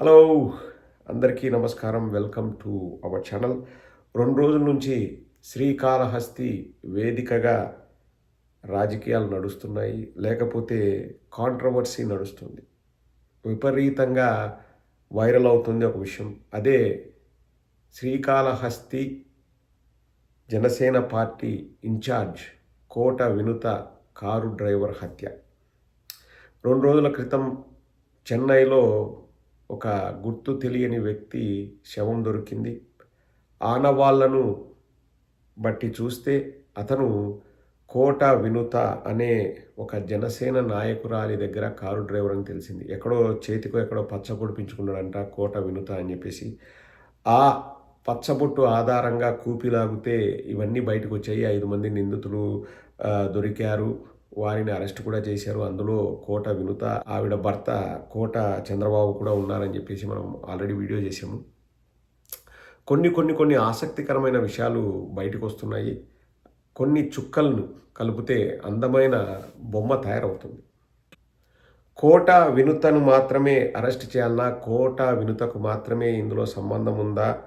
Hello అందరికీ నమస్కారం. Welcome to our channel. రెండు రోజుల నుంచి శ్రీకాళహస్తి వేదికగా రాజకీయాలు నడుస్తున్నాయి. లేకపోతే కాంట్రవర్సీ నడుస్తుంది. విపరీతంగా వైరల్ అవుతుంది ఒక విషయం. అదే Srikalahasti Janasena party in-charge Kota Vinutha car driver హత్య. రెండు రోజుల క్రితం చెన్నైలో ఒక గుర్తు తెలియని వ్యక్తి శవం దొరికింది. ఆనవాళ్ళను బట్టి చూస్తే అతను కోట వినుత అనే ఒక జనసేన నాయకురాలి దగ్గర కారు డ్రైవర్ అని తెలిసింది. ఎక్కడో చేతికో ఎక్కడో పచ్చబొట్టు పించుకున్నాడంట కోట వినుత అని చెప్పేసి. ఆ పచ్చబొట్టు ఆధారంగా కూపిలాగితే ఇవన్నీ బయటకు వచ్చాయి. ఐదు మంది నిందితులు దొరికారు. వారిని అరెస్ట్ కూడా చేశారు. అందులో కోట వినుత ఆవిడ భర్త కోట చంద్రబాబు కూడా ఉన్నారని చెప్పేసి మనం ఆల్రెడీ వీడియో చేసాము కొన్ని కొన్ని కొన్ని ఆసక్తికరమైన విషయాలు బయటకు వస్తున్నాయి కొన్ని చుక్కలను కలిపితే అందమైన బొమ్మ తయారవుతుంది. కోట వినుతను మాత్రమే అరెస్ట్ చేయాలన్నా కోట వినుతకు మాత్రమే ఇందులో సంబంధం ఉందా?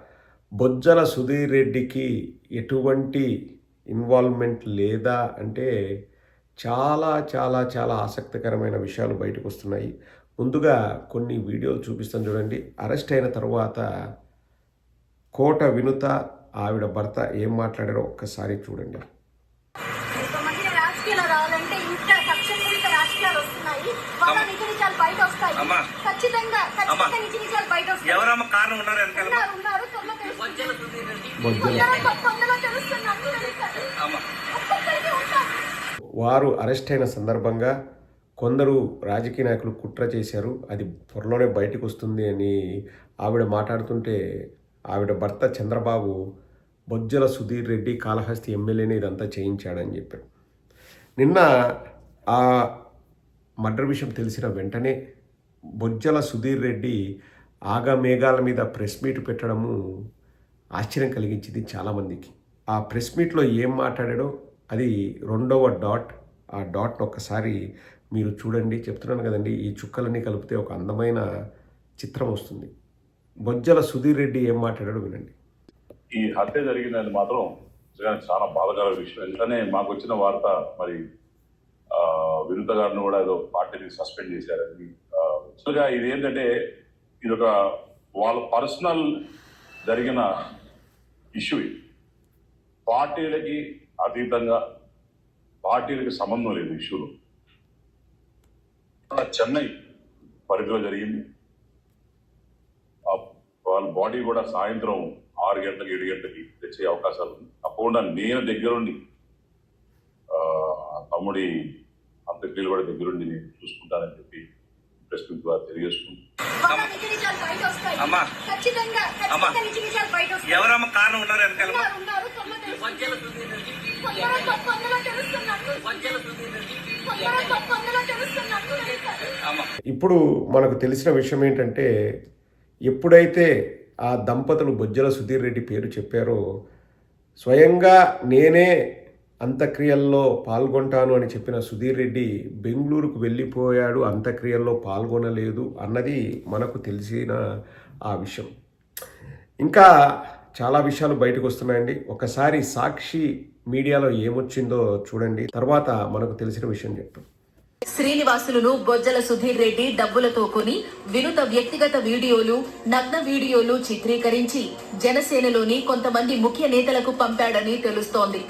బొజ్జల సుధీర్ రెడ్డికి ఎటువంటి ఇన్వాల్వ్మెంట్ లేదా? అంటే చాలా చాలా చాలా ఆసక్తికరమైన విషయాలు బయటకు వస్తున్నాయి ముందుగా కొన్ని వీడియోలు చూపిస్తాను చూడండి. అరెస్ట్ అయిన తర్వాత కోట వినుత ఆవిడ భర్త ఏం మాట్లాడారో ఒక్కసారి చూడండి. కొంతమంది రాజకీయాలు రావాలంటే ఇంకా కక్షపూరిత రాజకీయాలు వస్తున్నాయి. వాళ్ళ నిజ నిజాలు బయట వస్తాయి అమ్మా. ఖచ్చితంగా ఖచ్చితంగా అమ్మా. నిజ నిజాలు బయట వస్తాయి ఎవరమ్మ కారణం ఉన్నారు వెనకాల? ఉన్నారు ఉన్నారు త్వరలో తెలుస్తుంది. బొజ్జల కొందరు కొందరు తెలుస్తుంది అందరూ తెలుస్తారు. అమ్మ ఒక్కొక్కరికి ఉంటారు వారు అరెస్ట్ అయిన సందర్భంగా కొందరు రాజకీయ నాయకులు కుట్ర చేశారు. అది త్వరలోనే బయటకు వస్తుంది అని ఆవిడ మాట్లాడుతుంటే ఆవిడ భర్త చంద్రబాబు బొజ్జల సుధీర్ రెడ్డి కాళహస్తి ఎమ్మెల్యేని ఇదంతా చేయించాడని చెప్పాడు. నిన్న ఆ మర్డర్ విషయం తెలిసిన వెంటనే బొజ్జల సుధీర్ రెడ్డి ఆగమేఘాల మీద ప్రెస్ మీట్ పెట్టడము ఆశ్చర్యం కలిగించింది చాలామందికి. ఆ ప్రెస్ మీట్లో ఏం మాట్లాడాడో అది రెండవ డాట్. ఆ డాట్ ఒక్కసారి మీరు చూడండి చెప్తున్నాను కదండి ఈ చుక్కలన్నీ కలిపితే ఒక అందమైన చిత్రం వస్తుంది. బొజ్జల సుధీర్ రెడ్డి ఏం మాట్లాడాడు వినండి. ఈ హత్య జరిగినది మాత్రం చాలా బాధకర విషయం. వెంటనే మాకు వచ్చిన వార్త మరి వినుత గారిని కూడా ఏదో పార్టీని సస్పెండ్ చేశారని యాక్చువల్గా ఇది ఏంటంటే ఇది ఒక వాళ్ళ పర్సనల్ జరిగిన ఇష్యూ పార్టీలకి అతీతంగా పార్టీలకి సంబంధం లేదు ఇష్యూలో. చెన్నై పరిధిలో జరిగింది. ఆ వాళ్ళ బాడీ కూడా సాయంత్రం ఆరు గంటలకు ఏడు గంటలకి తెచ్చే అవకాశాలు ఉంది. తప్పకుండా నేను దగ్గరుండి ఆ, తమ్ముడి అంత్యక్రియలు కూడా దగ్గరుండి నేను చూసుకుంటానని చెప్పి ప్రెస్ మీట్ ద్వారా తెలియజేసుకుంటాను ఎవరమ్మ కారణం ఉన్నారు ఇప్పుడు మనకు తెలిసిన విషయం ఏంటంటే ఎప్పుడైతే ఆ దంపతులు బొజ్జల సుధీర్ రెడ్డి పేరు చెప్పారో స్వయంగా నేనే అంత్యక్రియల్లో పాల్గొంటాను అని చెప్పిన సుధీర్ రెడ్డి బెంగళూరుకు వెళ్ళిపోయాడు అంత్యక్రియల్లో పాల్గొనలేదు అన్నది మనకు తెలిసిన ఆ విషయం. ఇంకా చాలా విషయాలు బయటకు వస్తున్నాయండి. ఒకసారి సాక్షి మీడియాలో ఏమొచ్చిందో చూడండి. తర్వాత మనకు తెలిసిన విషయం చెప్తాం. శ్రీనివాసులను బొజ్జల సుధీర్ రెడ్డి డబ్బులతో కొని వినుత వ్యక్తిగత వీడియోలు నగ్న వీడియోలు చిత్రీకరించి జనసేనలోని కొంతమంది ముఖ్య నేతలకు పంపాడని తెలుస్తోంది.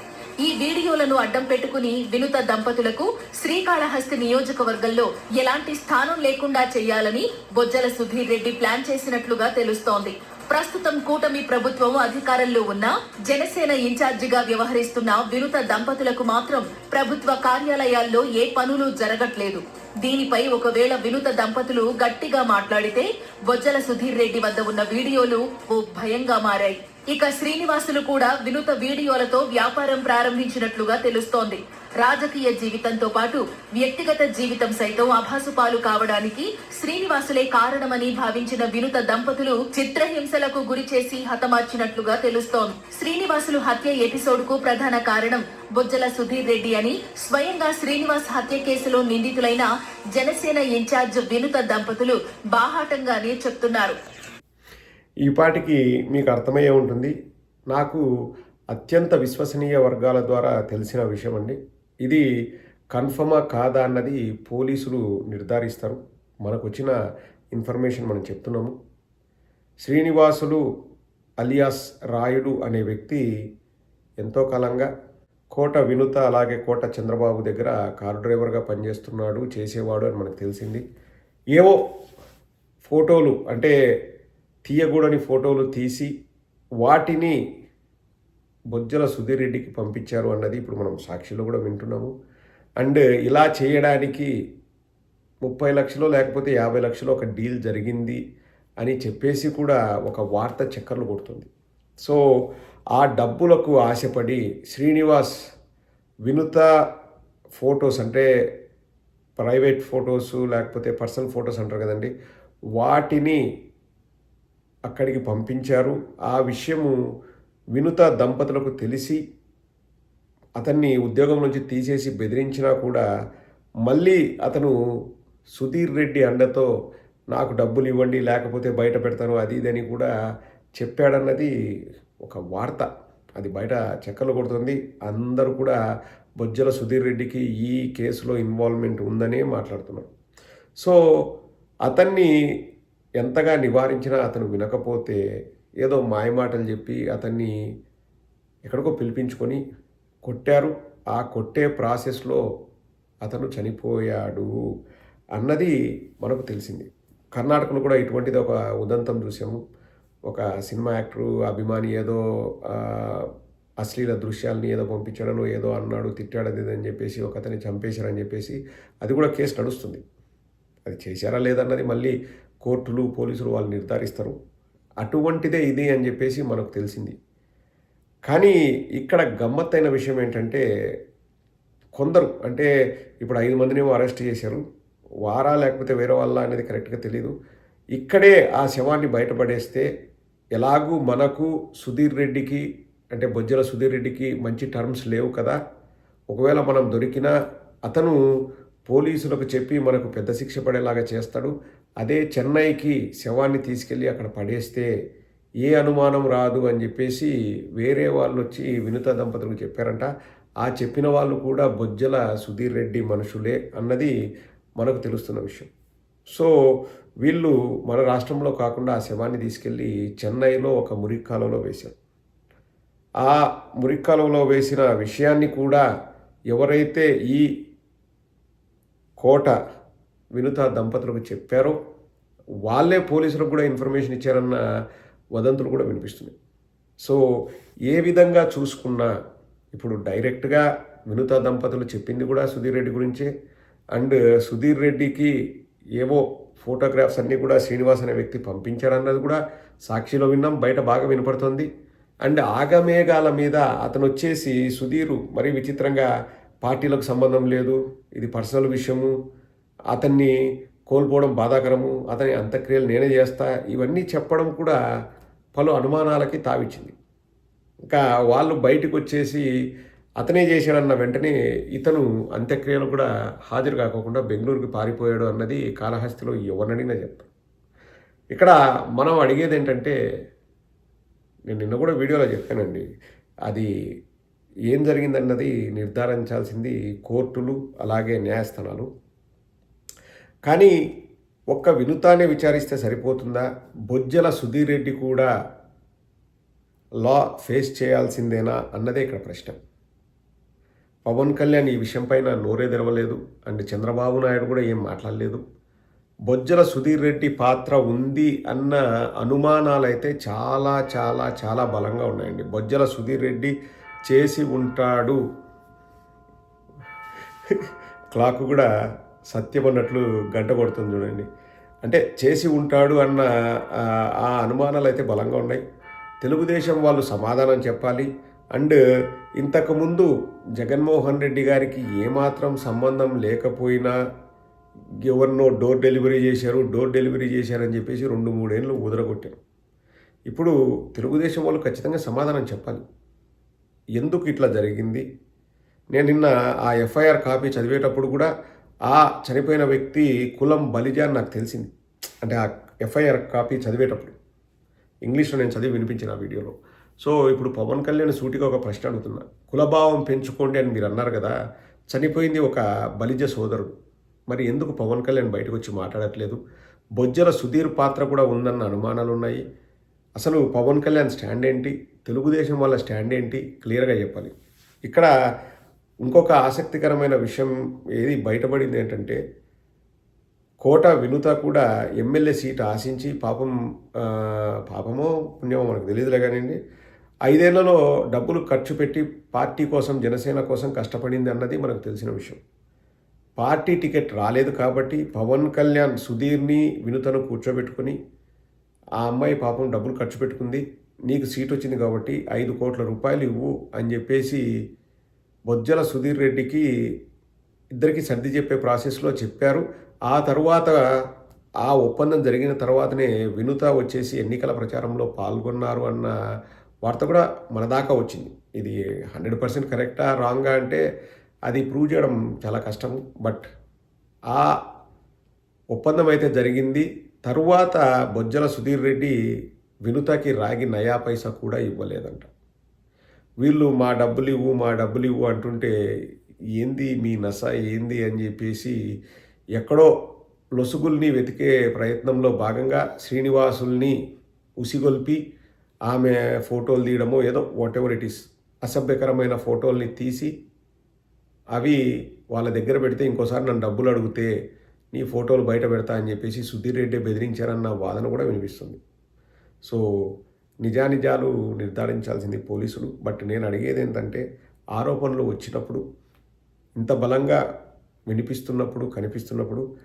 ఈ వీడియోలను అడ్డం పెట్టుకుని వినుత దంపతులకు శ్రీకాళహస్తి నియోజకవర్గంలో ఎలాంటి స్థానం లేకుండా చేయాలని బొజ్జల సుధీర్ రెడ్డి ప్లాన్ చేసినట్లుగా తెలుస్తోంది. ప్రస్తుతం కూటమి ప్రభుత్వం అధికారంలో ఉన్న జనసేన ఇన్ఛార్జిగా వ్యవహరిస్తున్న వినుత దంపతులకు మాత్రం ప్రభుత్వ కార్యాలయాల్లో ఏ పనులు జరగట్లేదు. దీనిపై ఒకవేళ వినుత దంపతులు గట్టిగా మాట్లాడితే బొజ్జల సుధీర్ రెడ్డి వద్ద ఉన్న వీడియోలు ఓ భయంగా మారాయి. ఇక శ్రీనివాసులు కూడా వినూత వీడియోలతో వ్యాపారం ప్రారంభించినట్లుగా తెలుస్తోంది. రాజకీయ జీవితంతో పాటు వ్యక్తిగత జీవితం సైతం అభాసుపాలు కావడానికి శ్రీనివాసులే కారణమని భావించిన వినుత దంపతులు చిత్రహింసలకు గురి చేసి హతమార్చినట్లుగా తెలుస్తోంది. శ్రీనివాసులు హత్య ఎపిసోడ్కు ప్రధాన కారణం బొజ్జల సుధీర్ రెడ్డి అని స్వయంగా శ్రీనివాస్ హత్య కేసులో నిందితులైన జనసేన ఇన్ఛార్జ్ వినుత దంపతులు బాహాటంగానే చెప్తున్నారు. ఈ పాటికి మీకు అర్థమయ్యే ఉంటుంది. నాకు అత్యంత విశ్వసనీయ వర్గాల ద్వారా తెలిసిన విషయం అండి. ఇది కన్ఫర్మా కాదా అన్నది పోలీసులు నిర్ధారిస్తారు. మనకు వచ్చిన ఇన్ఫర్మేషన్ మనం చెప్తున్నాము. శ్రీనివాసులు అలియాస్ రాయుడు అనే వ్యక్తి ఎంతో కాలంగా కోట వినుత అలాగే కోట చంద్రబాబు దగ్గర కారు డ్రైవర్గా పనిచేస్తున్నాడు చేసేవాడు అని మనకు తెలిసింది. ఏవో ఫోటోలు అంటే తీయకూడని ఫోటోలు తీసి వాటిని బొజ్జల సుధీర్ రెడ్డికి పంపించారు అన్నది ఇప్పుడు మనం సాక్షిలో కూడా వింటున్నాము. అండ్ ఇలా చేయడానికి ముప్పై లక్షలు లేకపోతే యాభై లక్షలు ఒక డీల్ జరిగింది అని చెప్పేసి కూడా ఒక వార్త చక్కర్లు కొడుతుంది. సో ఆ డబ్బులకు ఆశపడి శ్రీనివాస్ వినుత ఫొటోస్ అంటే ప్రైవేట్ ఫొటోస్ లేకపోతే పర్సనల్ ఫొటోస్ అంటారు కదండి వాటిని అక్కడికి పంపించారు. ఆ విషయము వినుత దంపతులకు తెలిసి అతన్ని ఉద్యోగం నుంచి తీసేసి బెదిరించినా కూడా మళ్ళీ అతను సుధీర్ రెడ్డి అండతో నాకు డబ్బులు ఇవ్వండి లేకపోతే బయట పెడతాను అది ఇది అని కూడా చెప్పాడన్నది ఒక వార్త. అది బయట చెక్కలు కొడుతుంది. అందరూ కూడా బొజ్జల సుధీర్ రెడ్డికి ఈ కేసులో ఇన్వాల్వ్మెంట్ ఉందనే మాట్లాడుతున్నారు సో అతన్ని ఎంతగా నివారించినా అతను వినకపోతే ఏదో మాయమాటలు చెప్పి అతన్ని ఎక్కడికో పిలిపించుకొని కొట్టారు. ఆ కొట్టే ప్రాసెస్లో అతను చనిపోయాడు అన్నది మనకు తెలిసింది. కర్ణాటకలో కూడా ఇటువంటిది ఒక ఉదంతం చూసాము. ఒక సినిమా యాక్టరు అభిమాని ఏదో అశ్లీల దృశ్యాలని ఏదో పంపించాడనో ఏదో అన్నాడు తిట్టాడు అది అని చెప్పేసి ఒక అతన్ని చంపేశారని చెప్పేసి అది కూడా కేసు నడుస్తుంది. అది చేశారా లేదన్నది మళ్ళీ కోర్టులు పోలీసులు వాళ్ళు నిర్ధారిస్తారు. అటువంటిదే ఇది అని చెప్పేసి మనకు తెలిసింది. కానీ ఇక్కడ గమ్మత్తైన విషయం ఏంటంటే కొందరు అంటే ఇప్పుడు ఐదు మందినేమో అరెస్ట్ చేశారు. వారా లేకపోతే వేరే వాళ్ళ అనేది కరెక్ట్గా తెలియదు ఇక్కడే ఆ శవాన్ని బయటపడేస్తే ఎలాగూ మనకు సుధీర్ రెడ్డికి అంటే బొజ్జల సుధీర్ రెడ్డికి మంచి టర్మ్స్ లేవు కదా. ఒకవేళ మనం దొరికినా అతను పోలీసులకు చెప్పి మనకు పెద్ద శిక్ష పడేలాగా చేస్తాడు. అదే చెన్నైకి శవాన్ని తీసుకెళ్ళి అక్కడ పడేస్తే ఏ అనుమానం రాదు అని చెప్పేసి వేరే వాళ్ళు వచ్చి వినుత దంపతులకు చెప్పారంట. ఆ చెప్పిన వాళ్ళు కూడా బొజ్జల సుధీర్ రెడ్డి మనుషులే అన్నది మనకు తెలుస్తున్న విషయం. సో వీళ్ళు మన రాష్ట్రంలో కాకుండా ఆ శవాన్ని తీసుకెళ్ళి చెన్నైలో ఒక మురిక్కాలలో వేశారు. ఆ మురిక్కాలలో వేసిన విషయాన్ని కూడా ఎవరైతే ఈ కోట వినుత దంపతులకు చెప్పారో వాళ్ళే పోలీసులకు కూడా ఇన్ఫర్మేషన్ ఇచ్చారన్న వదంతులు కూడా వినిపిస్తున్నాయి. సో ఏ విధంగా చూసుకున్నా ఇప్పుడు డైరెక్ట్గా వినుత దంపతులు చెప్పింది కూడా సుధీర్ రెడ్డి గురించే. అండ్ సుధీర్ రెడ్డికి ఏవో ఫోటోగ్రాఫ్స్ అన్నీ కూడా శ్రీనివాస్ అనే వ్యక్తి పంపించారన్నది కూడా సాక్షిలో విన్నాం బయట బాగా వినపడుతుంది. అండ్ ఆగమేఘాల మీద అతను వచ్చేసి సుధీరు మరీ విచిత్రంగా పార్టీలకు సంబంధం లేదు ఇది పర్సనల్ విషయము అతన్ని కోల్పోవడం బాధాకరము అతని అంత్యక్రియలు నేనే చేస్తా ఇవన్నీ చెప్పడం కూడా పలు అనుమానాలకి తావిచ్చింది. ఇంకా వాళ్ళు బయటకు వచ్చేసి అతనే చేశాడన్న వెంటనే ఇతను అంత్యక్రియలు కూడా హాజరు కాకోకుండా బెంగళూరుకి పారిపోయాడు అన్నది కాళహస్తిలో ఎవరినడిగినా చెప్తాను ఇక్కడ మనం అడిగేది ఏంటంటే నేను నిన్న కూడా వీడియోలో చెప్పానండి అది ఏం జరిగిందన్నది నిర్ధారించాల్సింది కోర్టులు అలాగే న్యాయస్థానాలు. కానీ ఒక్క వినుతాన్ని విచారిస్తే సరిపోతుందా? బొజ్జల సుధీర్ రెడ్డి కూడా లా ఫేస్ చేయాల్సిందేనా అన్నదే ఇక్కడ ప్రశ్న. పవన్ కళ్యాణ్ ఈ విషయంపైన నోరే తెరవలేదు. అండ్ చంద్రబాబు నాయుడు కూడా ఏం మాట్లాడలేదు. బొజ్జల సుధీర్ రెడ్డి పాత్ర ఉంది అన్న అనుమానాలు అయితే చాలా చాలా చాలా బలంగా ఉన్నాయండి. బొజ్జల సుధీర్ రెడ్డి చేసి ఉంటాడు. క్లాక్ కూడా సత్యం అన్నట్లు గంట కొడుతుంది చూడండి. అంటే చేసి ఉంటాడు అన్న ఆ, అనుమానాలు అయితే బలంగా ఉన్నాయి. తెలుగుదేశం వాళ్ళు సమాధానం చెప్పాలి. అండ్ ఇంతకుముందు జగన్మోహన్ రెడ్డి గారికి ఏమాత్రం సంబంధం లేకపోయినా ఎవరినో డోర్ డెలివరీ చేశారు డోర్ డెలివరీ చేశారని చెప్పేసి రెండు మూడేళ్ళు ఊదరగొట్టారు. ఇప్పుడు తెలుగుదేశం వాళ్ళు ఖచ్చితంగా సమాధానం చెప్పాలి. ఎందుకు ఇట్లా జరిగింది? నేను నిన్న ఆ ఎఫ్ఐఆర్ కాపీ చదివేటప్పుడు కూడా ఆ చనిపోయిన వ్యక్తి కులం బలిజ అని నాకు తెలిసింది. అంటే ఆ ఎఫ్ఐఆర్ కాపీ చదివేటప్పుడు. ఇంగ్లీష్లో నేను చదివి వినిపించిన ఆ వీడియోలో. సో ఇప్పుడు పవన్ కళ్యాణ్ సూటిగా ఒక ప్రశ్న అడుగుతున్నా. కులభావం పెంచుకోండి అని మీరు అన్నారు కదా చనిపోయింది ఒక బలిజ సోదరుడు. మరి ఎందుకు పవన్ కళ్యాణ్ బయటకు వచ్చి మాట్లాడట్లేదు? బొజ్జల సుధీర్ పాత్ర కూడా ఉందన్న అనుమానాలు ఉన్నాయి అసలు పవన్ కళ్యాణ్ స్టాండ్ ఏంటి తెలుగుదేశం వాళ్ళ స్టాండ్ ఏంటి క్లియర్గా చెప్పాలి. ఇక్కడ ఇంకొక ఆసక్తికరమైన విషయం ఏది బయటపడింది ఏంటంటే కోట వినుత కూడా ఎమ్మెల్యే సీట్ ఆశించి పాపం పాపమో పుణ్యమో మనకు తెలియదులే కానివ్వండి ఐదేళ్ళలో డబ్బులు ఖర్చు పెట్టి పార్టీ కోసం జనసేన కోసం కష్టపడింది అన్నది మనకు తెలిసిన విషయం. పార్టీ టికెట్ రాలేదు కాబట్టి పవన్ కళ్యాణ్ సుధీర్ని వినుతను కూర్చోబెట్టుకుని ఆ అమ్మాయి పాపం డబ్బులు ఖర్చు పెట్టుకుంది నీకు సీట్ వచ్చింది కాబట్టి ఐదు కోట్ల రూపాయలు ఇవ్వు అని చెప్పేసి బొజ్జల సుధీర్ రెడ్డికి ఇద్దరికి సర్ది చెప్పే ప్రాసెస్లో చెప్పారు. ఆ తరువాత ఆ ఒప్పందం జరిగిన తర్వాతనే వినుత వచ్చేసి ఎన్నికల ప్రచారంలో పాల్గొన్నారు అన్న వార్త కూడా మన దాకా వచ్చింది. ఇది హండ్రెడ్ పర్సెంట్ కరెక్టా రాంగా అంటే అది ప్రూవ్ చేయడం చాలా కష్టం. బట్ ఆ ఒప్పందం అయితే జరిగింది. తరువాత బొజ్జల సుధీర్ రెడ్డి వినుతకి రాగి నయా పైసా కూడా ఇవ్వలేదంట. వీళ్ళు మా డబ్బులు ఇవ్వు మా డబ్బులు ఇవ్వు అంటుంటే ఏంది మీ నస ఏంది? అని చెప్పేసి ఎక్కడో లొసుగుల్ని వెతికే ప్రయత్నంలో భాగంగా శ్రీనివాసుల్ని ఉసిగొల్పి ఆమె ఫోటోలు తీయడమో ఏదో వాట్ ఎవర్ ఇట్ ఈస్ అసభ్యకరమైన ఫోటోల్ని తీసి అవి వాళ్ళ దగ్గర పెడితే ఇంకోసారి నన్ను డబ్బులు అడిగితే నీ ఫోటోలు బయట పెడతా అని చెప్పేసి సుధీర్ రెడ్డి బెదిరించారన్న వాదన కూడా వినిపిస్తుంది. సో నిజానిజాలు నిర్ధారించాల్సింది పోలీసులు. బట్ నేను అడిగేది ఏంటంటే ఆరోపణలు వచ్చినప్పుడు ఇంత బలంగా వినిపిస్తున్నప్పుడు కనిపిస్తున్నప్పుడు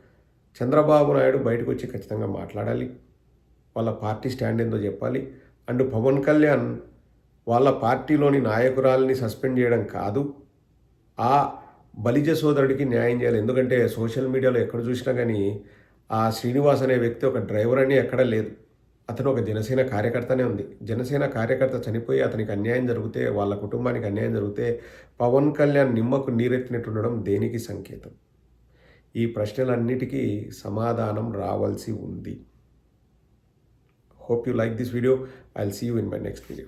చంద్రబాబు నాయుడు బయటకు వచ్చి ఖచ్చితంగా మాట్లాడాలి. వాళ్ళ పార్టీ స్టాండ్ ఏందో చెప్పాలి. అండ్ పవన్ కళ్యాణ్ వాళ్ళ పార్టీలోని నాయకురాల్ని సస్పెండ్ చేయడం కాదు. ఆ బలిజ సోదరుడికి న్యాయం చేయాలి. ఎందుకంటే సోషల్ మీడియాలో ఎక్కడ చూసినా కానీ ఆ శ్రీనివాస్ అనే వ్యక్తి ఒక డ్రైవర్ అని ఎక్కడ లేదు. అతను ఒక జనసేన కార్యకర్తనే ఉంది. జనసేన కార్యకర్త చనిపోయి అతనికి అన్యాయం జరిగితే వాళ్ళ కుటుంబానికి అన్యాయం జరిగితే పవన్ కళ్యాణ్ నిమ్మకు నీరెత్తినట్టు ఉండడం దేనికి సంకేతం? ఈ ప్రశ్నలన్నిటికీ సమాధానం రావాల్సి ఉంది. Hope you like this video I will see you in my next video